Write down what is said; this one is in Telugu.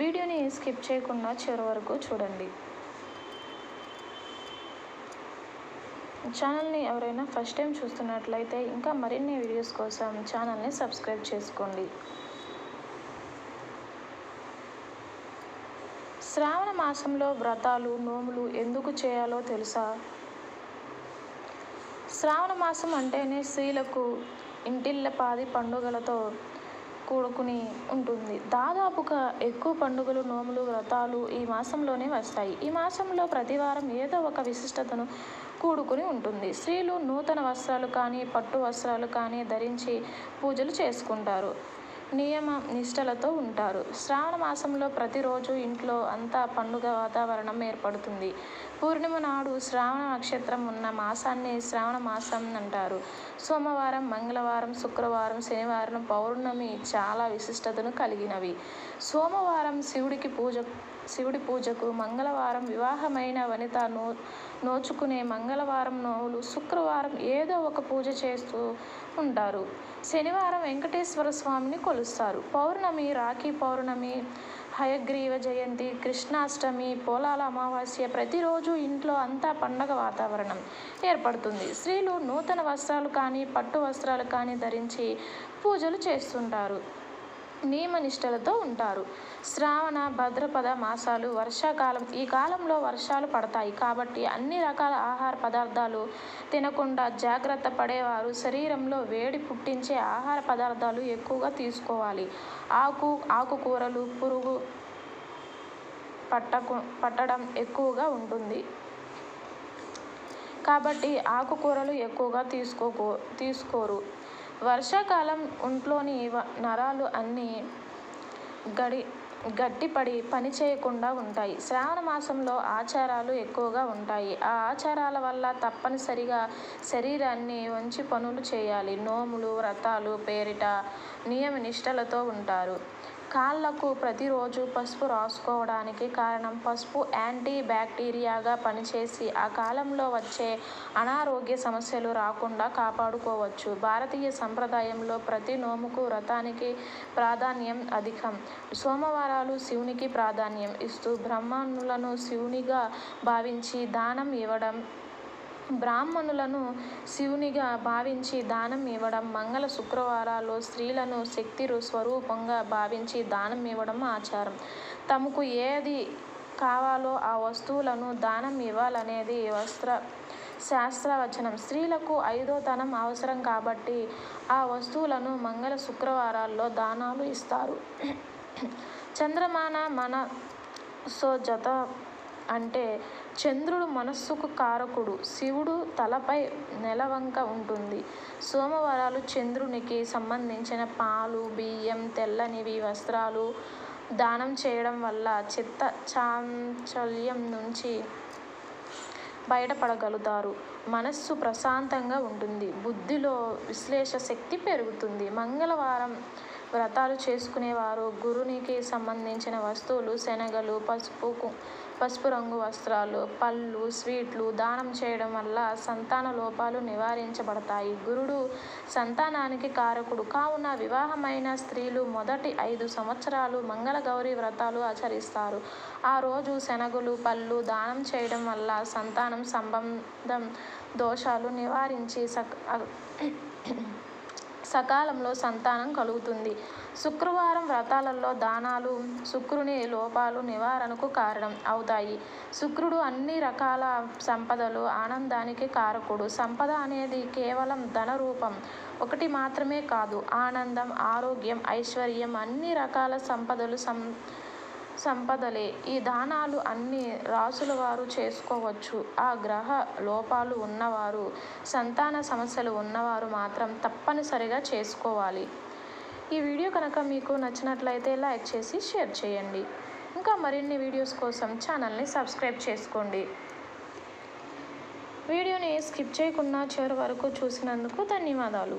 వీడియోని స్కిప్ చేయకుండా చివరి వరకు చూడండి. ఛానల్ని ఎవరైనా ఫస్ట్ టైం చూస్తున్నట్లయితే ఇంకా మరిన్ని వీడియోస్ కోసం ఛానల్ని సబ్స్క్రైబ్ చేసుకోండి. శ్రావణ మాసంలో వ్రతాలు నోములు ఎందుకు చేయాలో తెలుసా? శ్రావణ మాసం అంటేనే స్త్రీలకు ఇంటిల్లపాది పండుగలతో కూడుకుని ఉంటుంది. దాదాపుగా ఎక్కువ పండుగలు నోములు వ్రతాలు ఈ మాసంలోనే వస్తాయి. ఈ మాసంలో ప్రతివారం ఏదో ఒక విశిష్టతను కూడుకుని ఉంటుంది. స్త్రీలు నూతన వస్త్రాలు కానీ పట్టు వస్త్రాలు కానీ ధరించి పూజలు చేసుకుంటారు. నియమ నిష్టలతో ఉంటారు. శ్రావణ మాసంలో ప్రతిరోజు ఇంట్లో అంతా పండుగ వాతావరణం ఏర్పడుతుంది. పూర్ణిమ నాడు శ్రావణ నక్షత్రం ఉన్న మాసాన్ని శ్రావణ మాసం అంటారు. సోమవారం మంగళవారం శుక్రవారం శనివారం పౌర్ణమి చాలా విశిష్టతను కలిగినవి. సోమవారం శివుడికి పూజ శివుడి పూజకు మంగళవారం వివాహమైన వనిత నో నోచుకునే మంగళవారం నోవులు శుక్రవారం ఏదో ఒక పూజ చేస్తూ ఉంటారు. శనివారం వెంకటేశ్వర స్వామిని కొలుస్తారు. పౌర్ణమి రాఖీ పౌర్ణమి హయగ్రీవ జయంతి కృష్ణాష్టమి పోలాల అమావాస్య ప్రతిరోజు ఇంట్లో అంతా పండగ వాతావరణం ఏర్పడుతుంది. స్త్రీలు నూతన వస్త్రాలు కానీ పట్టు వస్త్రాలు కానీ ధరించి పూజలు చేస్తుంటారు. నియమనిష్టలతో ఉంటారు. శ్రావణ భద్రపద మాసాలు వర్షాకాలం ఈ కాలంలో వర్షాలు పడతాయి కాబట్టి అన్ని రకాల ఆహార పదార్థాలు తినకుండా జాగ్రత్త పడేవారు. శరీరంలో వేడి పుట్టించే ఆహార పదార్థాలు ఎక్కువగా తీసుకోవాలి. ఆకు ఆకుకూరలు పురుగు పట్టకు పట్టడం ఎక్కువగా ఉంటుంది. కాబట్టి ఆకుకూరలు ఎక్కువగా తీసుకోకో తీసుకోరు. వర్షాకాలం ఒంట్లోని నరాలు అన్నీ గడి గట్టిపడి పని చేయకుండా ఉంటాయి. శ్రావణ మాసంలో ఆచారాలు ఎక్కువగా ఉంటాయి. ఆ ఆచారాల వల్ల తప్పనిసరిగా శరీరాన్ని వంచి పనులు చేయాలి. నోములు వ్రతాలు పేరిట నియమ నిష్టలతో ఉంటారు. కాళ్ళకు ప్రతిరోజు పసుపు రాసుకోవడానికి కారణం పసుపు యాంటీ బ్యాక్టీరియాగా పనిచేసి ఆ కాలంలో వచ్చే అనారోగ్య సమస్యలు రాకుండా కాపాడుకోవచ్చు. భారతీయ సంప్రదాయంలో ప్రతి నోముకు వ్రతానికి ప్రాధాన్యం అధికం. సోమవారాలు శివునికి ప్రాధాన్యం ఇస్తూ బ్రహ్మానులను శివునిగా భావించి దానం ఇవ్వడం బ్రాహ్మణులను శివునిగా భావించి దానం ఇవ్వడం మంగళ శుక్రవారాల్లో స్త్రీలను శక్తి స్వరూపంగా భావించి దానం ఇవ్వడం ఆచారం. తమకు ఏది కావాలో ఆ వస్తువులను దానం ఇవ్వాలనేది వస్త్ర శాస్త్రవచనం. స్త్రీలకు ఐదో తనం అవసరం కాబట్టి ఆ వస్తువులను మంగళ శుక్రవారాల్లో దానాలు ఇస్తారు. చంద్రమాన మన సో జత అంటే చంద్రుడు మనస్సుకు కారకుడు. శివుడు తలపై నెలవంక ఉంటుంది. సోమవారాలు చంద్రునికి సంబంధించిన పాలు బియ్యం తెల్లనివి వస్త్రాలు దానం చేయడం వల్ల చిత్త చాంచల్యం నుంచి బయటపడగలుగుతారు. మనస్సు ప్రశాంతంగా ఉంటుంది. బుద్ధిలో విశ్లేష శక్తి పెరుగుతుంది. మంగళవారం వ్రతాలు చేసుకునేవారు. గురునికి సంబంధించిన వస్తువులు శనగలు పసుపు పసుపు రంగు వస్త్రాలు పళ్ళు స్వీట్లు దానం చేయడం వల్ల సంతాన లోపాలు నివారించబడతాయి. గురుడు సంతానానికి కారకుడు. కావున వివాహమైన స్త్రీలు మొదటి ఐదు సంవత్సరాలు మంగళగౌరి వ్రతాలు ఆచరిస్తారు. ఆ రోజు శనగలు పళ్ళు దానం చేయడం వల్ల సంతానం సంబంధం దోషాలు నివారించి సక్ సకాలంలో సంతానం కలుగుతుంది. శుక్రవారం వ్రతాలలో దానాలు శుక్రుని లోపాలు నివారణకు కారణం అవుతాయి. శుక్రుడు అన్ని రకాల సంపదలు ఆనందానికి కారకుడు. సంపద అనేది కేవలం ధన రూపం ఒకటి మాత్రమే కాదు ఆనందం ఆరోగ్యం ఐశ్వర్యం అన్ని రకాల సంపదలు సం సంపదలే. ఈ దానాలు అన్ని రాసుల వారు చేసుకోవచ్చు. ఆ గ్రహ లోపాలు ఉన్నవారు సంతాన సమస్యలు ఉన్నవారు మాత్రం తప్పనిసరిగా చేసుకోవాలి. ఈ వీడియో కనుక మీకు నచ్చినట్లయితే లైక్ చేసి షేర్ చేయండి. ఇంకా మరిన్ని వీడియోస్ కోసం ఛానల్ని సబ్స్క్రైబ్ చేసుకోండి. వీడియోని స్కిప్ చేయకుండా చివరి వరకు చూసినందుకు ధన్యవాదాలు.